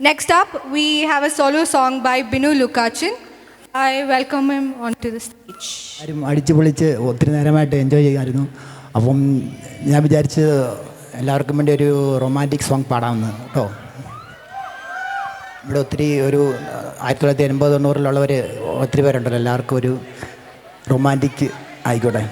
Next up, we have a solo song by Binu Lukachin. I welcome him onto the stage. ആരും അടിച്ചു പൊളിച്ച് ഒത്തിരി നേരമായിട്ട് enjoy ചെയ്യാമായിരുന്നു അപ്പം ഞാൻ വിചാരിച്ച് എല്ലാവർക്കും വേണ്ടി ഒരു റൊമാന്റിക് സോങ് പാടാമെന്ന് കേട്ടോ ഇവിടെ ഒത്തിരി ഒരു ആയിരത്തി തൊള്ളായിരത്തി എൺപത് തൊണ്ണൂറിലുള്ളവർ ഒത്തിരി പേരുണ്ടല്ലോ എല്ലാവർക്കും ഒരു റൊമാന്റിക് ആയിക്കോട്ടെ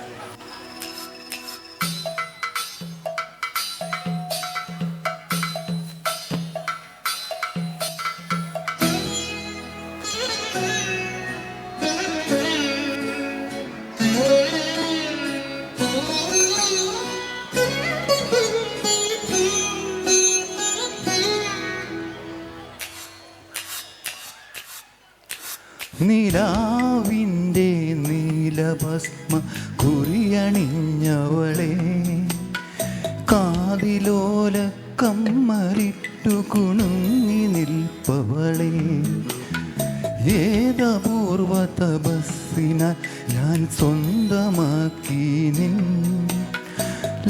നിലാവിന്റെ നീലഭസ്മ കുറിയണിഞ്ഞവളെ കാതിലോല കമ്മലിട്ടു കുണുങ്ങി നിൽപ്പവളെ. ഏതപൂർവ തപസ്സിന ഞാൻ സ്വന്തമാക്കി നിൻ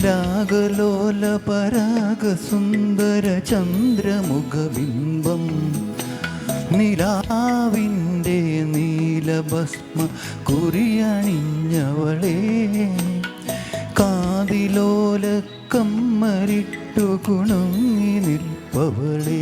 രാഗലോല പരാഗ സുന്ദര ചന്ദ്രമുഖബിംബം നിലാവിന്റെ നീലഭസ്മ കുറിയണിഞ്ഞവളെ കാതിലോല കമ്മരിട്ടു കുണുങ്ങി നിൽപ്പവളേ.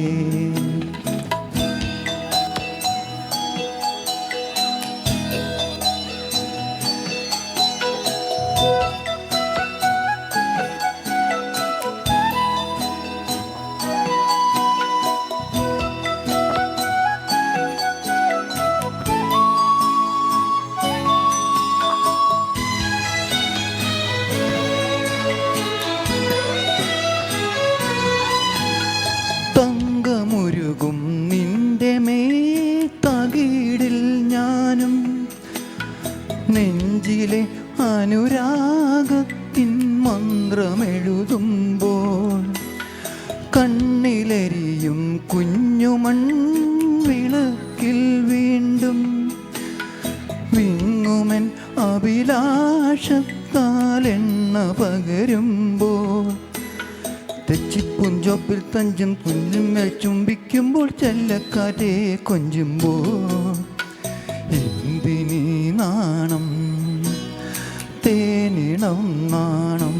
നെഞ്ചിലെ അനുരാഗത്തിൻ മന്ത്രമെഴുതുമ്പോൾ കണ്ണിലെരിയും കുഞ്ഞുമൺ വിളക്കിൽ വീണ്ടും വിങ്ങുമൻ അഭിലാഷത്താൽ എണ്ണ പകരുമ്പോൾ തെച്ചിപ്പുഞ്ചോപ്പിൽ തഞ്ചും കുഞ്ഞുമേൽ ചുംബിക്കുമ്പോൾ ചെല്ലക്കാറ്റേ കൊഞ്ചുമ്പോൾ എന്തിനീ നാണം തേനിണം നാണം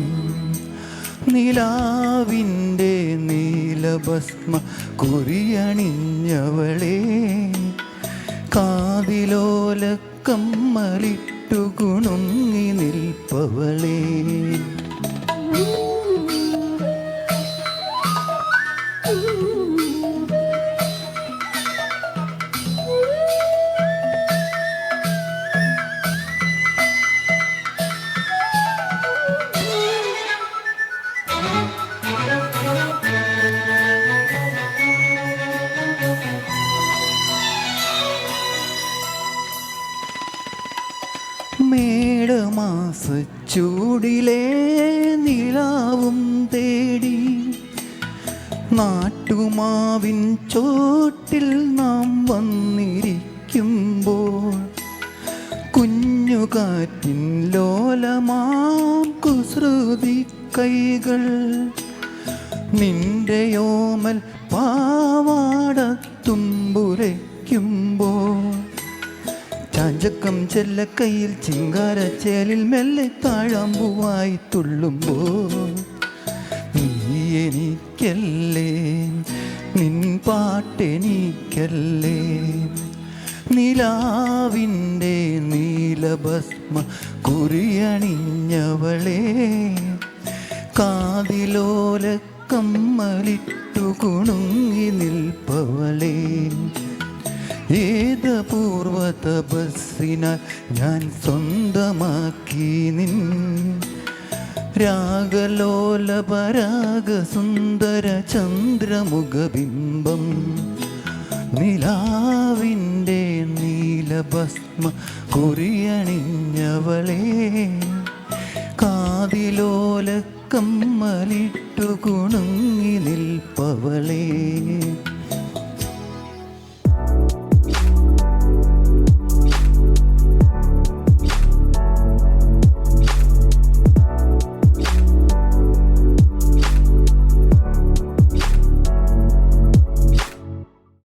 നിലാവിന്റെ നീലഭസ്മ കുറിയണിഞ്ഞവളെ കാതിലോല കമ്മലിട്ടു കുണുങ്ങി നിൽപ്പവളേ. മേടമാസ ചൂടിലെ നിലാവും തേടി നാട്ടുമാവിൻ ചോട്ടിൽ നാം വന്നിരിക്കുമ്പോൾ കുഞ്ഞുകാറ്റിൻ ലോലമാം കുസൃതി കൈകൾ നിന്റെ യോമൽ പാവാടത്തുമ്പുരയ്ക്കുമ്പോൾ ചാഞ്ചക്കം ചെല്ലക്കയിൽ ചിങ്കാരച്ചേലിൽ മെല്ലെ താഴാമ്പുവായി തുള്ളുമ്പോൾ നീ എനിക്കല്ലേ നിൻ പാട്ടെനിക്കല്ലേ? നിലാവിന്റെ നീലഭസ്മ കുറിയണിഞ്ഞവളെ കാതിലോലക്കമ്മലിട്ടു കുണുങ്ങി നിൽപ്പവളേ. ഏത് പൂർവ തപസ്സിനാൽ ഞാൻ സ്വന്തമാക്കി നിൻ രാഗലോല പരാഗ സുന്ദര ചന്ദ്രമുഖബിംബം നിലാവിന്റെ നീലഭസ്മ കുറിയണിഞ്ഞവളെ കാതിലോല കമ്മലിട്ടു കുണുങ്ങി